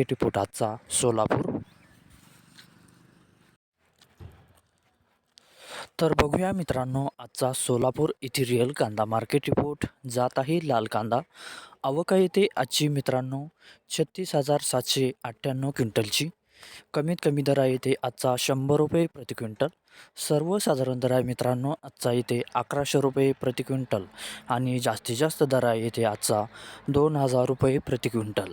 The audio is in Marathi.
रिपोर्ट आजचा सोलापूर. तर बघूया मित्रांनो आजचा सोलापूर इथिरियल कांदा मार्केट रिपोर्ट जात आहे लाल कांदा. आवका येते आजची मित्रांनो छत्तीस हजार सातशे अठ्ठ्याण्णव क्विंटलची. कमीत कमी दर आहे आजचा शंभर रुपये प्रति क्विंटल. सर्वसाधारण दर आहे मित्रांनो आजचा येते अकराशे रुपये प्रति क्विंटल. आणि जास्तीत जास्त दर आहे आजचा दोन हजार रुपये प्रति क्विंटल.